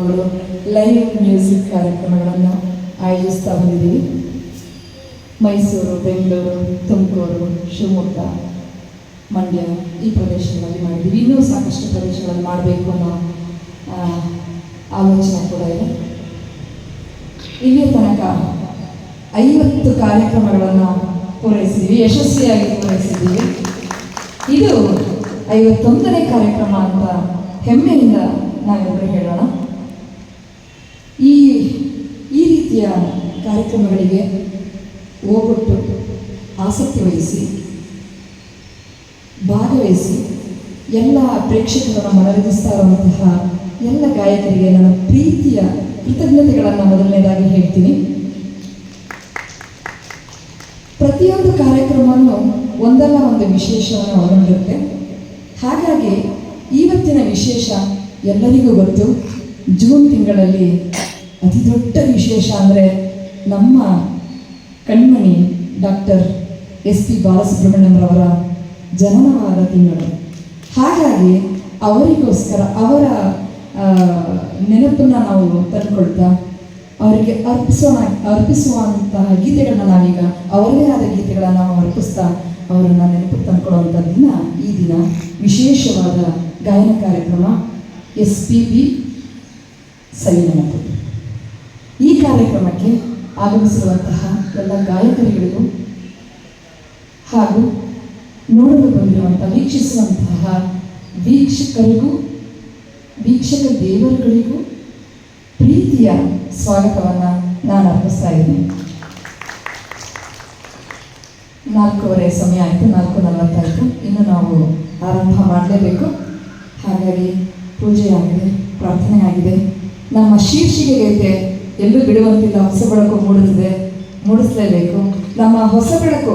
ಅವರು live music ಕಾರ್ಯಕ್ರಮಗಳನ್ನು ಆಯೋಜಿಸ್ತಾ ಬಂದಿದ್ದೀವಿ. ಮೈಸೂರು, ಬೆಂಗಳೂರು, ತುಮಕೂರು, ಶಿವಮೊಗ್ಗ ಮಂಡ್ಯ ಈ ಪ್ರದೇಶಗಳಲ್ಲಿ ಮಾಡಿದ್ದೀವಿ. ಇನ್ನೂ ಸಾಕಷ್ಟು ಪ್ರದೇಶಗಳಲ್ಲಿ ಮಾಡಬೇಕು ಅನ್ನೋ ಆಲೋಚನೆ ಕೂಡ ಇದೆ. ಇಲ್ಲಿಯ ತನಕ ಐವತ್ತು ಕಾರ್ಯಕ್ರಮಗಳನ್ನು ಪೂರೈಸಿದ್ದೀವಿ, ಯಶಸ್ವಿಯಾಗಿ ಪೂರೈಸಿದ್ದೀವಿ. ಇದು ಐವತ್ತೊಂದನೇ ಕಾರ್ಯಕ್ರಮ ಅಂತ ಹೆಮ್ಮೆಯಿಂದ ನಾವೆಲ್ಲರೂ ಹೇಳೋಣ. ಈ ಈ ರೀತಿಯ ಕಾರ್ಯಕ್ರಮಗಳಿಗೆ ಹೋಗೊಟ್ಟು ಆಸಕ್ತಿ ವಹಿಸಿ, ಭಾಗವಹಿಸಿ ಎಲ್ಲ ಪ್ರೇಕ್ಷಕರನ್ನು ಮನರಂಜಿಸ್ತಾ ಇರುವಂತಹ ಎಲ್ಲ ಗಾಯಕರಿಗೆ ನನ್ನ ಪ್ರೀತಿಯ ಕೃತಜ್ಞತೆಗಳನ್ನು ಮೊದಲನೇದಾಗಿ ಹೇಳ್ತೀನಿ. ಪ್ರತಿಯೊಂದು ಕಾರ್ಯಕ್ರಮವನ್ನು ಒಂದಲ್ಲ ಒಂದು ವಿಶೇಷವನ್ನು ಒಳಗೊಂಡಿರುತ್ತೆ. ಹಾಗಾಗಿ ಇವತ್ತಿನ ವಿಶೇಷ ಎಲ್ಲರಿಗೂ ಗೊತ್ತು, ಜೂನ್ ತಿಂಗಳಲ್ಲಿ ಅತಿ ದೊಡ್ಡ ವಿಶೇಷ ಅಂದರೆ ನಮ್ಮ ಕಣ್ಮಣಿ ಡಾಕ್ಟರ್ ಎಸ್ ಪಿ ಬಾಲಸುಬ್ರಹ್ಮಣ್ಯಂರವರ ಜನನವಾದ ತಿಂಗಳು. ಹಾಗಾಗಿ ಅವರಿಗೋಸ್ಕರ ಅವರ ನೆನಪನ್ನು ನಾವು ತಂದುಕೊಳ್ತಾ ಅವರಿಗೆ ಅರ್ಪಿಸೋಣ, ಅರ್ಪಿಸುವಂತಹ ಗೀತೆಗಳನ್ನ ನಾವೀಗ, ಅವರದೇ ಆದ ಗೀತೆಗಳನ್ನು ನಾವು ಅರ್ಪಿಸ್ತಾ ಅವರನ್ನು ನೆನಪು ತಂದುಕೊಳ್ಳುವಂಥ ದಿನ ಈ ದಿನ. ವಿಶೇಷವಾದ ಗಾಯನ ಕಾರ್ಯಕ್ರಮ ಎಸ್ ಪಿ ಬಿ ಸವಿ ನೆನಪು ಈ ಕಾರ್ಯಕ್ರಮಕ್ಕೆ ಆಗಮಿಸಿರುವಂತಹ ಎಲ್ಲ ಗಾಯಕರುಗಳಿಗೂ ಹಾಗೂ ನೋಡಲು ಬಂದಿರುವಂತಹ, ವೀಕ್ಷಿಸುವಂತಹ ವೀಕ್ಷಕರಿಗೂ, ವೀಕ್ಷಕ ದೇವರುಗಳಿಗೂ ಪ್ರೀತಿಯ ಸ್ವಾಗತವನ್ನು ನಾನು ಅರ್ಪಿಸ್ತಾ ಇದ್ದೀನಿ. ನಾಲ್ಕೂವರೆ ಸಮಯ ಆಯಿತು, ನಾಲ್ಕು ನಲವತ್ತಾಯಿತು. ಇನ್ನು ನಾವು ಆರಂಭ ಮಾಡಲೇಬೇಕು. ಹಾಗಾಗಿ ಪೂಜೆ ಆಗಿದೆ ಪ್ರಾರ್ಥನೆ ಆಗಿದೆ ನಮ್ಮ ಶೀರ್ಷಿಕೆಗೆ ಎಲ್ಲೂ ಬಿಡುವಂತಿಲ್ಲ ಹೊಸ ಬೆಳಕು ಮೂಡುತ್ತಿದೆ, ಮೂಡಿಸ್ಲೇಬೇಕು. ನಮ್ಮ ಹೊಸ ಬೆಳಕು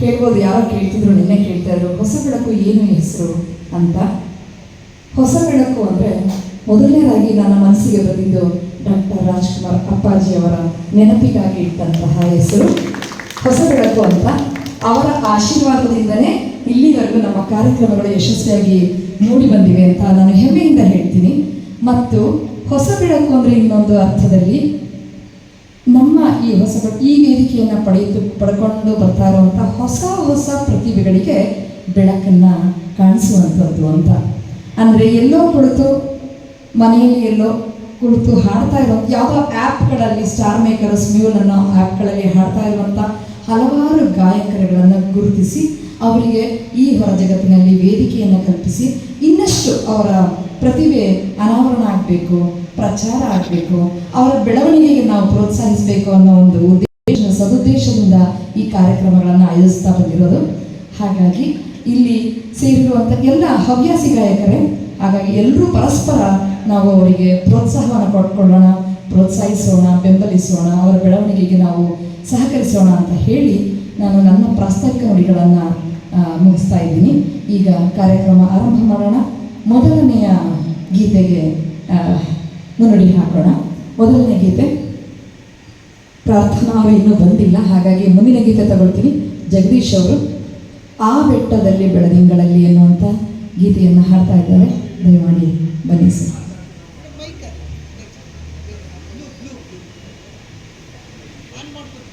ಕೇಳ್ಬೋದು, ಯಾರು ಕೇಳ್ತಿದ್ರು, ನಿನ್ನೆ ಕೇಳ್ತಾ ಇದ್ರು, ಹೊಸ ಬೆಳಕು ಏನು ಹೆಸರು ಅಂತ. ಹೊಸ ಬೆಳಕು ಅಂದರೆ ಮೊದಲನೇದಾಗಿ ನನ್ನ ಮನಸ್ಸಿಗೆ ಬಂದಿದ್ದು ಡಾಕ್ಟರ್ ರಾಜ್ಕುಮಾರ್ ಅಪ್ಪಾಜಿಯವರ ನೆನಪಿಗಾಗಿ ಇಟ್ಟಂತಹ ಹೆಸರು. ಹೊಸ ಬೆಳಕು ಅಂತ. ಅವರ ಆಶೀರ್ವಾದದಿಂದನೇ ಇಲ್ಲಿವರೆಗೂ ನಮ್ಮ ಕಾರ್ಯಕ್ರಮಗಳು ಯಶಸ್ವಿಯಾಗಿ ಮೂಡಿ ಬಂದಿವೆ ಅಂತ ನಾನು ಹೆಮ್ಮೆಯಿಂದ ಹೇಳ್ತೀನಿ. ಮತ್ತು ಹೊಸ ಬೆಳಕು ಅಂದರೆ ಇನ್ನೊಂದು ಅರ್ಥದಲ್ಲಿ ನಮ್ಮ ಈ ಹೊಸ ಈ ವೇದಿಕೆಯನ್ನು ಪಡೆಯಿತು ಪಡ್ಕೊಂಡು ಬರ್ತಾ ಇರುವಂಥ ಹೊಸ ಹೊಸ ಪ್ರತಿಭೆಗಳಿಗೆ ಬೆಳಕನ್ನು ಕಾಣಿಸುವಂಥದ್ದು ಅಂತ. ಅಂದರೆ ಎಲ್ಲೋ ಕುಳಿತು, ಮನೆಯಲ್ಲಿ ಎಲ್ಲೋ ಕುಳಿತು ಹಾಡ್ತಾ ಇರೋ ಯಾವುದೋ ಆ್ಯಪ್ಗಳಲ್ಲಿ ಸ್ಟಾರ್ ಮೇಕರ್ಸ್ ಮ್ಯೂಲ್ ಅನ್ನೋ ಆ್ಯಪ್ಗಳಲ್ಲಿ ಹಾಡ್ತಾ ಇರುವಂಥ ಹಲವಾರು ಗಾಯಕರುಗಳನ್ನು ಗುರುತಿಸಿ ಅವರಿಗೆ ಈ ಹೊರ ಜಗತ್ತಿನಲ್ಲಿ ವೇದಿಕೆಯನ್ನು ಕಲ್ಪಿಸಿ ಇನ್ನಷ್ಟು ಅವರ ಪ್ರತಿಭೆ ಅನಾವರಣ ಆಗಬೇಕು, ಪ್ರಚಾರ ಆಗಬೇಕು, ಅವರ ಬೆಳವಣಿಗೆಗೆ ನಾವು ಪ್ರೋತ್ಸಾಹಿಸಬೇಕು ಅನ್ನೋ ಒಂದು ಉದ್ದೇಶ, ಸದುದ್ದೇಶದಿಂದ ಈ ಕಾರ್ಯಕ್ರಮಗಳನ್ನು ಆಯೋಜಿಸ್ತಾ ಬಂದಿರೋದು. ಹಾಗಾಗಿ ಇಲ್ಲಿ ಸೇರಿರುವಂಥ ಎಲ್ಲ ಹವ್ಯಾಸಿ ಗಾಯಕರೇ ಹಾಗಾಗಿ ಎಲ್ಲರೂ ಪರಸ್ಪರ ನಾವು ಅವರಿಗೆ ಪ್ರೋತ್ಸಾಹವನ್ನು ಕೊಟ್ಕೊಳ್ಳೋಣ. ಪ್ರೋತ್ಸಾಹಿಸೋಣ, ಬೆಂಬಲಿಸೋಣ, ಅವರ ಬೆಳವಣಿಗೆಗೆ ನಾವು ಸಹಕರಿಸೋಣ ಅಂತ ಹೇಳಿ ನಾನು ನನ್ನ ಪ್ರಾಸ್ತಾವಿಕ ನುಡಿಗಳನ್ನು ಮುಗಿಸ್ತಾ ಇದ್ದೀನಿ. ಈಗ ಕಾರ್ಯಕ್ರಮ ಆರಂಭ ಮಾಡೋಣ. ಮೊದಲನೆಯ ಗೀತೆಗೆ ಮುನ್ನುಡಿ ಹಾಕೋಣ. ಮೊದಲನೇ ಗೀತೆ, ಪ್ರಾರ್ಥನಾ ಅವರು ಇನ್ನೂ ಬಂದಿಲ್ಲ, ಹಾಗಾಗಿ ಮುಂದಿನ ಗೀತೆ ತಗೊಳ್ತೀನಿ. ಜಗದೀಶ್ ಅವರು, ಆ ಬೆಟ್ಟದಲ್ಲಿ ಬೆಳದಿಂಗಳಲ್ಲಿ ಎನ್ನುವಂಥ ಗೀತೆಯನ್ನು ಹಾಡ್ತಾ ಇದ್ದಾರೆ. ದಯಮಾಡಿ ಬನ್ನಿ ಸರ್.